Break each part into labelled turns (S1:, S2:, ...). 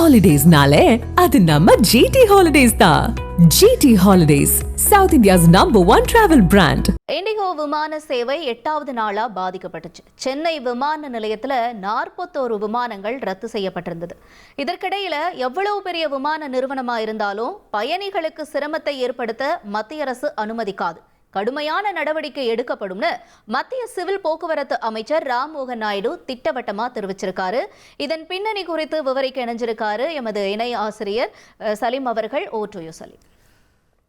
S1: ஹாலிடேஸ்னாலே அது நம்ம ஜிடி ஹாலிடேஸ் தான் GT holidays south India's number one travel brand
S2: Indigo விமான சேவை எட்டாவது நாளா பாதிக்கப்பட்டுச்சு. சென்னை விமான நிலையத்துல நாற்பத்தோரு விமானங்கள் ரத்து செய்யப்பட்டிருந்தது. இதற்கிடையில எவ்வளவு பெரிய விமான நிறுவனமா இருந்தாலும் பயணிகளுக்கு சிரமத்தை ஏற்படுத்த மத்திய அரசு அனுமதிக்காது. கடுமையான நடவடிக்கை எடுக்கப்படும்னு மத்திய சிவில் போக்குவரத்து அமைச்சர் ராம்மோகன் நாயுடு திட்டவட்டமா தெரிவிச்சிருக்காரு. இதன் பின்னணி குறித்து விவரிக்க இணைஞ்சிருக்காரு எமது இணை ஆசிரியர் சலீம் அவர்கள் ஓட்டுயோ சலீம்.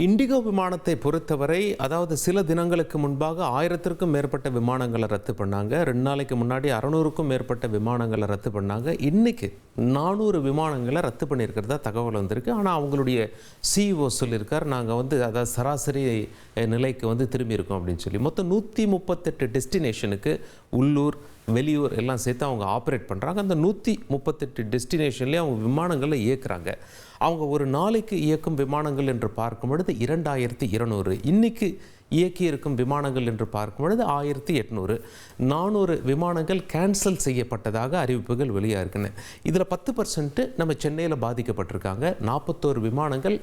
S3: இண்டிகோ விமானத்தை பொறுத்தவரை அதாவது சில தினங்களுக்கு முன்பாக ஆயிரத்திற்கும் மேற்பட்ட விமானங்களை ரத்து பண்ணாங்க. ரெண்டு நாளைக்கு முன்னாடி அறநூறுக்கும் மேற்பட்ட விமானங்களை ரத்து பண்ணாங்க. இன்றைக்கி நானூறு விமானங்களை ரத்து பண்ணியிருக்கிறதா தகவல் வந்திருக்கு. ஆனால் அவங்களுடைய சிஇஓ சொல்லியிருக்கார் நாங்கள் வந்து அதாவது சராசரி நிலைக்கு வந்து திரும்பியிருக்கோம் அப்படின்னு சொல்லி. மொத்தம் நூற்றி முப்பத்தெட்டு டெஸ்டினேஷனுக்கு உள்ளூர் வெளியூர் எல்லாம் சேர்த்து அவங்க ஆப்ரேட் பண்ணுறாங்க அந்த நூற்றி முப்பத்தெட்டு டெஸ்டினேஷன்லேயே அவங்க விமானங்களை இயக்குறாங்க. அவங்க ஒரு நாளைக்கு இயக்கும் விமானங்கள் என்று பார்க்கும் பொழுது இரண்டாயிரத்தி இருநூறு. இன்றைக்கு இயக்கியிருக்கும் விமானங்கள் என்று பார்க்கும் பொழுது ஆயிரத்தி எட்நூறு. நானூறு விமானங்கள் கேன்சல் செய்யப்பட்டதாக அறிவிப்புகள் வெளியாக இருக்குன்னு இதில் பத்து பர்சன்ட்டு நம்ம சென்னையில் பாதிக்கப்பட்டிருக்காங்க. நாற்பத்தோரு விமானங்கள்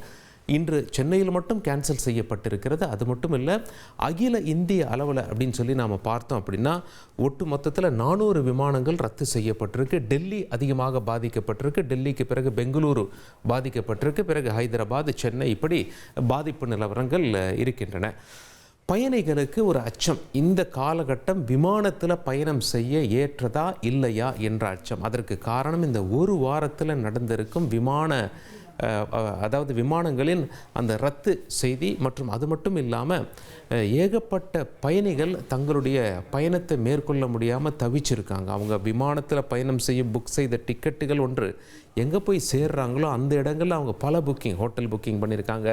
S3: இன்று சென்னையில் மட்டும் கேன்சல் செய்யப்பட்டிருக்கிறது. அது மட்டும் இல்லை அகில இந்திய அளவில் அப்படின்னு சொல்லி நாம் பார்த்தோம் அப்படின்னா ஒட்டு மொத்தத்தில் நானூறு விமானங்கள் ரத்து செய்யப்பட்டிருக்கு. டெல்லி அதிகமாக பாதிக்கப்பட்டிருக்கு. டெல்லிக்கு பிறகு பெங்களூரு பாதிக்கப்பட்டிருக்கு. பிறகு ஹைதராபாத் சென்னை இப்படி பாதிப்பு நிலவரங்கள் இருக்கின்றன. பயணிகளுக்கு ஒரு அச்சம். இந்த காலகட்டம் விமானத்தில் பயணம் செய்ய ஏற்றதா இல்லையா என்ற அச்சம். அதற்கு காரணம் இந்த ஒரு வாரத்தில் நடந்திருக்கும் விமான அதாவது விமானங்களின் அந்த ரத்து செய்தி மற்றும் அது மட்டும் இல்லாமல் ஏகப்பட்ட பயணிகள் தங்களுடைய பயணத்தை மேற்கொள்ள முடியாமல் தவிச்சிருக்காங்க. அவங்க விமானத்தில் பயணம் செய்யும் புக் செய்த டிக்கெட்டுகள் ஒன்று எங்கே போய் சேர்றாங்களோ அந்த இடங்களில் அவங்க பல புக்கிங் ஹோட்டல் புக்கிங் பண்ணியிருக்காங்க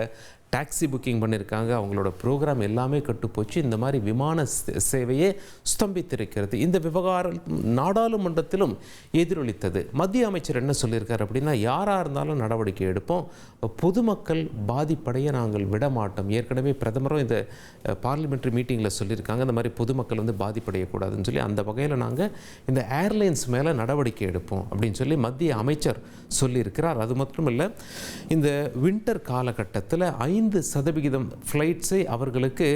S3: டாக்ஸி புக்கிங் பண்ணியிருக்காங்க அவங்களோட ப்ரோக்ராம் எல்லாமே கட்டுப்போச்சு. இந்த மாதிரி விமான சேவையே ஸ்தம்பித்திருக்கிறது. இந்த விவகாரம் நாடாளுமன்றத்திலும் எதிரொலித்தது. மத்திய அமைச்சர் என்ன சொல்லியிருக்கார் அப்படின்னா யாராக இருந்தாலும் நடவடிக்கை எடுப்போம். பொதுமக்கள் பாதிப்படைய நாங்கள் விட மாட்டோம் ஏற்கனவே பிரதமரும் இந்த பார்லிமெண்ட்ரி மீட்டிங்கில் சொல்லியிருக்காங்க. இந்த மாதிரி பொதுமக்கள் வந்து பாதிப்படையக்கூடாதுன்னு சொல்லி அந்த வகையில் நாங்கள் இந்த ஏர்லைன்ஸ் மேலே நடவடிக்கை எடுப்போம் அப்படின்னு சொல்லி மத்திய அமைச்சர் சொல்லியிருக்கிறார். அது மட்டும் இல்லை இந்த வின்டர் காலகட்டத்தில் ஐந்து சதவிகிதம் ஃப்ளைட்ஸை அவர்களுக்கு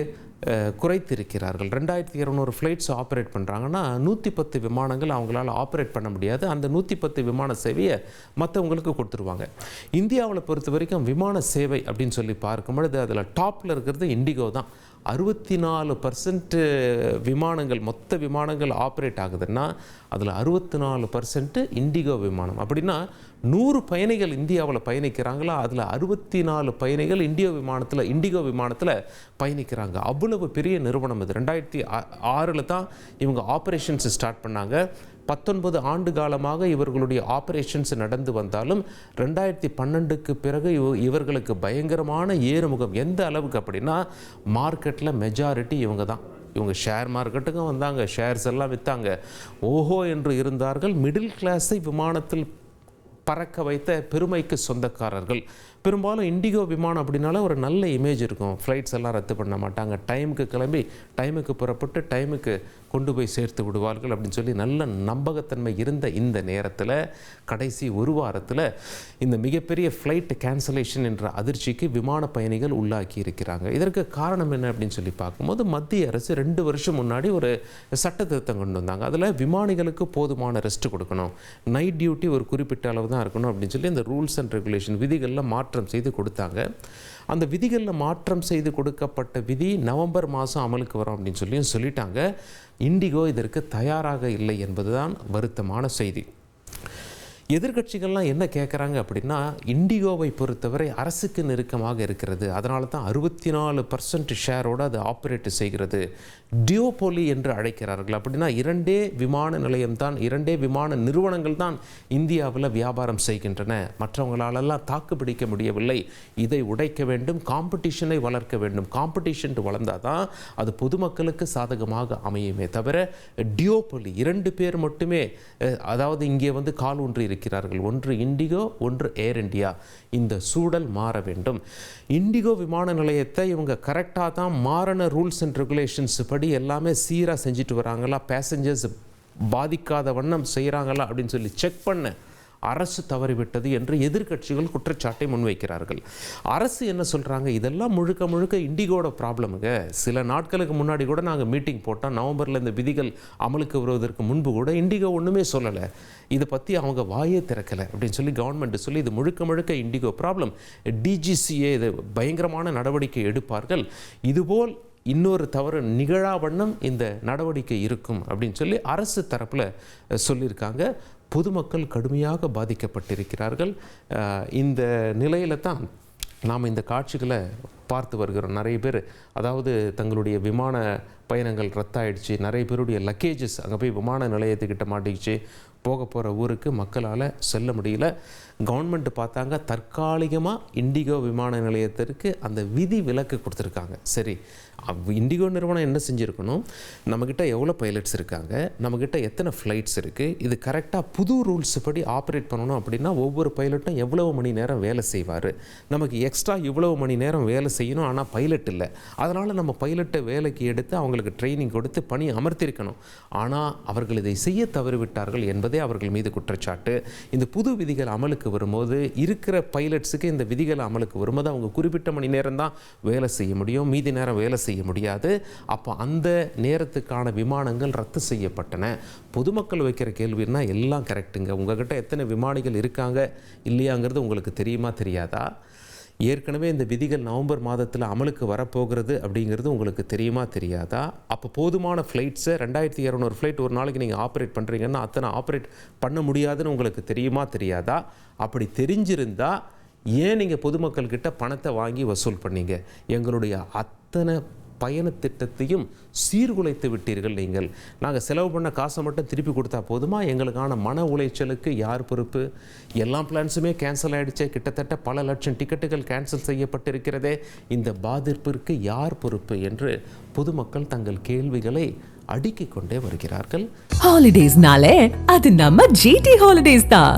S3: குறைத்திருக்கிறார்கள். ரெண்டாயிரத்தி இரநூறு ஃப்ளைட்ஸ் ஆப்ரேட் பண்ணுறாங்கன்னா நூற்றி பத்து விமானங்கள் அவங்களால ஆப்ரேட் பண்ண முடியாது. அந்த நூற்றி பத்து விமான சேவையை மற்றவங்களுக்கு கொடுத்துருவாங்க. இந்தியாவில் பொறுத்த வரைக்கும் விமான சேவை அப்படின்னு சொல்லி பார்க்கும் பொழுது அதில் டாப்பில் இருக்கிறது இண்டிகோ தான். அறுபத்தி நாலு பர்சன்ட்டு விமானங்கள் மொத்த விமானங்கள் ஆப்ரேட் ஆகுதுன்னா அதில் அறுபத்தி நாலு பர்சன்ட்டு இண்டிகோ விமானம். அப்படின்னா நூறு பயணிகள் இந்தியாவில் பயணிக்கிறாங்களா? அதில் அறுபத்தி நாலு பயணிகள் இந்தியோ விமானத்தில் இண்டிகோ விமானத்தில் பயணிக்கிறாங்க. அவ்வளவு பெரிய நிறுவனம் இது. ரெண்டாயிரத்தி ஆறில் தான் இவங்க ஆப்ரேஷன்ஸ் ஸ்டார்ட் பண்ணாங்க. பத்தொன்பது ஆண்டு காலமாக இவர்களுடைய ஆபரேஷன்ஸ் நடந்து வந்தாலும் ரெண்டாயிரத்தி பன்னெண்டுக்கு பிறகு இவ இவர்களுக்கு பயங்கரமான ஏறுமுகம் எந்த அளவுக்கு அப்படின்னா மார்க்கெட்டில் மெஜாரிட்டி இவங்க தான். இவங்க ஷேர் மார்க்கெட்டுக்கும் வந்தாங்க ஷேர்ஸ் எல்லாம் விற்றாங்க ஓஹோ என்று இருந்தார்கள். மிடில் கிளாஸை விமானத்தில் பறக்க வைத்த பெருமைக்கு சொந்தக்காரர்கள். பெரும்பாலும் இண்டிகோ விமானம் அப்படின்னால ஒரு நல்ல இமேஜ் இருக்கும். ஃப்ளைட்ஸ் எல்லாம் ரத்து பண்ண மாட்டாங்க. டைமுக்கு கிளம்பி டைமுக்கு புறப்பட்டு டைமுக்கு கொண்டு போய் சேர்த்து விடுவார்கள் அப்படின்னு சொல்லி நல்ல நம்பகத்தன்மை இருந்த இந்த நேரத்தில் கடைசி ஒரு வாரத்தில் இந்த மிகப்பெரிய ஃப்ளைட் கேன்சலேஷன் என்ற அதிர்ச்சிக்கு விமான பயணிகள் உள்ளாக்கி இருக்கிறாங்க. இதற்கு காரணம் என்ன அப்படின்னு சொல்லி பார்க்கும்போது மத்திய அரசு ரெண்டு வருஷம் முன்னாடி ஒரு சட்ட திருத்தம் கொண்டு வந்தாங்க. அதில் விமானிகளுக்கு போதுமான ரெஸ்ட் கொடுக்கணும். நைட் டியூட்டி ஒரு குறிப்பிட்ட அளவு தான் இருக்கணும் அப்படின்னு சொல்லி இந்த ரூல்ஸ் அண்ட் ரெகுலேஷன் விதிகளில் மாற்றம் செய்து கொடுத்தாங்க. அந்த விதிகளில் மாற்றம் செய்து கொடுக்கப்பட்ட விதி நவம்பர் மாதம் அமலுக்கு வரும் அப்படின்னு சொல்லியும் சொல்லிட்டாங்க. இண்டிகோ இதற்கு தயாராக இல்லை என்பதுதான் வருத்தமான செய்தி. எதிர்க்கட்சிகள்லாம் என்ன கேட்குறாங்க அப்படின்னா இண்டிகோவை பொறுத்தவரை அரசுக்கு நெருக்கமாக இருக்கிறது. அதனால தான் அறுபத்தி நாலு பர்சன்ட் ஷேரோடு அது ஆப்ரேட் செய்கிறது. டியோபோலி என்று அழைக்கிறார்கள். அப்படின்னா இரண்டே விமான நிலையம் தான் இரண்டே விமான நிறுவனங்கள் தான் இந்தியாவில் வியாபாரம் செய்கின்றன. மற்றவங்களாலெல்லாம் தாக்கு பிடிக்க முடியவில்லை. இதை உடைக்க வேண்டும் காம்படிஷனை வளர்க்க வேண்டும். காம்படிஷன் வளர்ந்தால் தான் அது பொதுமக்களுக்கு சாதகமாக அமையுமே தவிர டியோபோலி இரண்டு பேர் மட்டுமே அதாவது இங்கே வந்து கால் ஊன்றி இருக்கிறார்கள் ஒன்று இண்டிகோ ஒன்று ஏர் இந்தியா இந்த சூழல் மாற வேண்டும். இண்டிகோ விமான நிலையத்தை இவங்க கரெக்டாக தான் மாறின ரூல்ஸ் அண்ட் ரெகுலேஷன்ஸ் படி எல்லாமே சீராக செஞ்சுட்டு வராங்களா? பேசஞ்சர்ஸ் பாதிக்காத வண்ணம் செய்கிறாங்களா அப்படின்னு சொல்லி செக் பண்ண அரசு தவறிவிட்டது என்று எதிர்க்கட்சிகள் குற்றச்சாட்டை முன்வைக்கிறார்கள். அரசு என்ன சொல்கிறாங்க இதெல்லாம் முழுக்க முழுக்க இண்டிகோட ப்ராப்ளமுங்க சில நாட்களுக்கு முன்னாடி கூட நாங்கள் மீட்டிங் போட்டோம். நவம்பரில் இந்த விதிகள் அமலுக்கு வருவதற்கு முன்பு கூட இண்டிகோ ஒன்றுமே சொல்லலை. இதை பற்றி அவங்க வாயே திறக்கலை அப்படின்னு சொல்லி கவர்மெண்ட்டு சொல்லி இது முழுக்க முழுக்க இண்டிகோ ப்ராப்ளம் டிஜிசிஏ இது பயங்கரமான நடவடிக்கை எடுப்பார்கள். இதுபோல் இன்னொரு தவறு நிகழா வண்ணம் இந்த நடவடிக்கை இருக்கும் அப்படின்னு சொல்லி அரசு தரப்பில் சொல்லியிருக்காங்க. பொதுமக்கள் கடுமையாக பாதிக்கப்பட்டிருக்கிறார்கள். இந்த நிலையில தான் நாம் இந்த காட்சிகளை பார்த்து வருகிறோம். நிறைய பேர் அதாவது தங்களுடைய விமான பயணங்கள் ரத்தாயிடுச்சு. நிறைய பேருடைய லக்கேஜஸ் அங்கே போய் விமான நிலையத்துக்கிட்ட மாட்டிக்கிச்சு. போக போகிற ஊருக்கு மக்களால் செல்ல முடியல. கவர்மெண்ட் பார்த்தாங்க தற்காலிகமாக இண்டிகோ விமான நிலையத்திற்கு அந்த விதி விலக்கு கொடுத்துருக்காங்க. சரி இண்டிகோ நிறுவனம் என்ன செஞ்சுருக்கணும்? நம்மக்கிட்ட எவ்வளோ பைலட்ஸ் இருக்காங்க? நம்மக்கிட்ட எத்தனை ஃப்ளைட்ஸ் இருக்குது இது கரெக்டாக புது ரூல்ஸ் படி ஆப்ரேட் பண்ணணும் அப்படின்னா ஒவ்வொரு பைலட்டும் எவ்வளவு மணி நேரம் வேலை செய்வார்? நமக்கு எக்ஸ்ட்ரா இவ்வளவு மணி நேரம் வேலை செய்யணும் ஆனால் பைலட் இல்லை. அதனால் நம்ம பைலட்டை வேலைக்கு எடுத்து அவங்களுக்கு ட்ரைனிங் கொடுத்து பணி அமர்த்திருக்கணும். ஆனால் அவர்கள் இதை செய்ய தவறிவிட்டார்கள் என்பது அவர்கள் மீது குற்றச்சாட்டு. இந்த புது விதிகள் அமலுக்கு வரும்போது இருக்கிற பைலட்ஸுக்கு இந்த விதிகள் அமலுக்கு வரும்போது அவங்க குறிப்பிட்ட மணி நேரம் தான் வேலை செய்ய முடியும். மீதி நேரம் வேலை செய்ய முடியாது. அப்போ அந்த நேரத்துக்கான விமானங்கள் ரத்து செய்யப்பட்டன. பொதுமக்கள் வைக்கிற கேள்வின்னா எல்லாம் கரெக்டுங்க உங்ககிட்ட எத்தனை விமானிகள் இருக்காங்க இல்லையாங்கிறது உங்களுக்கு தெரியுமா தெரியாதா? ஏற்கனவே இந்த விதிகள் நவம்பர் மாதத்தில் அமலுக்கு வரப்போகிறது அப்படிங்கிறது உங்களுக்கு தெரியுமா தெரியாதா? அப்போ போதுமான ஃப்ளைட்ஸை ரெண்டாயிரத்தி இரநூறு ஃப்ளைட் ஒரு நாளைக்கு நீங்கள் ஆப்ரேட் பண்ணுறீங்கன்னா அத்தனை ஆப்ரேட் பண்ண முடியாதுன்னு உங்களுக்கு தெரியுமா தெரியாதா? அப்படி தெரிஞ்சிருந்தால் ஏன் நீங்கள் பொதுமக்கள்கிட்ட பணத்தை வாங்கி வசூல் பண்ணீங்க? எங்களுடைய அத்தனை பயண திட்டத்தையும் சீர்குலைத்து விட்டீர்கள் நீங்கள். நாங்கள் செலவு பண்ண காசை மட்டும் திருப்பி கொடுத்தா போதுமா? எங்களுக்கான மன உளைச்சலுக்கு யார் பொறுப்பு? எல்லா பிளான்ஸுமே கேன்சல் ஆகிடுச்சே கிட்டத்தட்ட பல லட்சம் டிக்கெட்டுகள் கேன்சல் செய்யப்பட்டிருக்கிறதே. இந்த பாதிப்பிற்கு யார் பொறுப்பு என்று பொதுமக்கள் தங்கள் கேள்விகளை அடுக்கிக் கொண்டே வருகிறார்கள்.
S1: ஹாலிடேஸ்னாலே அது நம்ம ஜிடி ஹாலிடேஸ் தான்.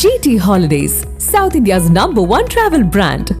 S1: GT holidays south India's number one travel brand